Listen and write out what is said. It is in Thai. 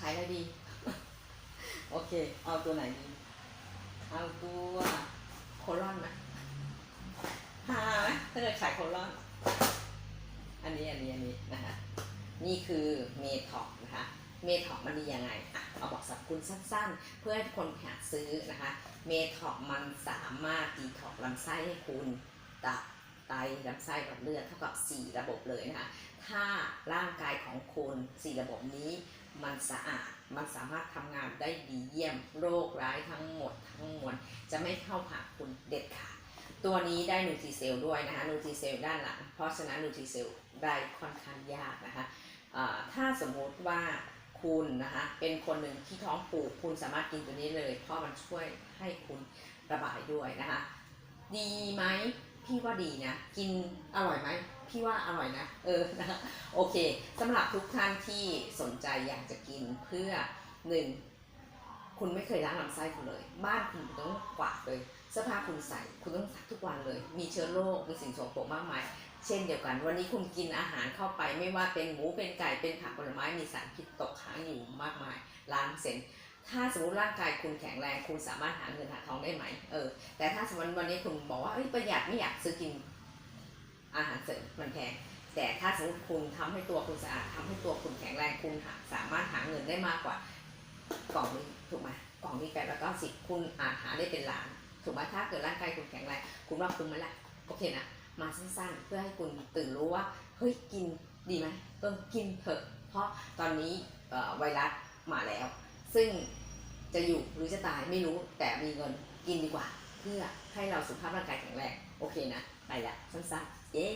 ขายอะไรดี โอเค เอาตัวไหนดี เอาตัวโคลอนไหมหาไหมถ้าเกิดขายโคลอน อันนี้อันนี้อันนี้นะคะนี่คือเมทอกนะคะเมทอกมันดียังไงอะเอาบอกสรรพคุณสั้นๆ เพื่อให้ทุกคนหาซื้อนะคะ เมทอกมันสามารถดีท็อกลำไส้ให้คุณตับไตลำไส้กับเลือดเท่ากับ 4 ระบบเลยนะคะ ถ้าร่างกายของคุณ 4 ระบบนี้ มันสะอาด มันสามารถทำงานได้ดีเยี่ยม โรคร้ายทั้งหมดทั้งมวลจะไม่เข้าหาคุณเด็ดขาด ตัวนี้ได้นูทรีเซลด้วยนะคะนูทรีเซลด้านหลัง เพราะฉะนั้นนูทรีเซลได้ค่อนข้างยากนะคะถ้าสมมุติว่าคุณนะคะเป็นคนหนึ่งที่ท้องผูกคุณสามารถกินตัวนี้เลย เพราะมันช่วยให้คุณระบายด้วยนะคะ ดีไหม พี่ว่าดีนะ กินอร่อยไหมพี่ว่าอร่อยนะ เออนะโอเคสำหรับทุกท่านที่สนใจอยากจะกินเพื่อหนึ่งคุณไม่เคยล้างลำไส้คุณเลย บ้านคุณต้องกวาดเลยเสื้อผ้าคุณใส่คุณต้องซักทุกวันเลย มีเชื้อโรคมีสิ่งสกปรกมากมาย เช่นเดียวกัน วันนี้คุณกินอาหารเข้าไปไม่ว่าเป็นหมูเป็นไก่เป็นผักผลไม้มีสารพิษตกค้างอยู่มากมายล้านเซน ถ้าสมมติร่างกายคุณแข็งแรงคุณสามารถหาเงินหาทองได้ไหมเออแต่ถ้าสมมติวันนี้คุณบอกว่าเอ้ยประหยัดไม่อยากซื้อกินอาหารเสริมมันแพงแต่ถ้าสมมติคุณทำให้ตัวคุณสะอาดทำให้ตัวคุณแข็งแรงคุณสามารถหาเงินได้มากกว่ากล่องนี้ถูกไหมกล่องนี้แปดร้อยเก้าสิบคุณอาจหาได้เป็นล้านถูกไหมถ้าเกิดร่างกายคุณแข็งแรงคุณว่าคุ้มไหมล่ะโอเคนะมาสั้นๆ เพื่อให้คุณตื่นรู้ว่าเฮ้ยกินดีไหมเออกินเถอะเพราะตอนนี้ไวรัสมาแล้ว ซึ่งจะอยู่หรือจะตายไม่รู้แต่มีเงินกินดีกว่า เพื่อให้เราสุขภาพร่างกายแข็งแรงโอเคนะ ไปละสั้นๆเย้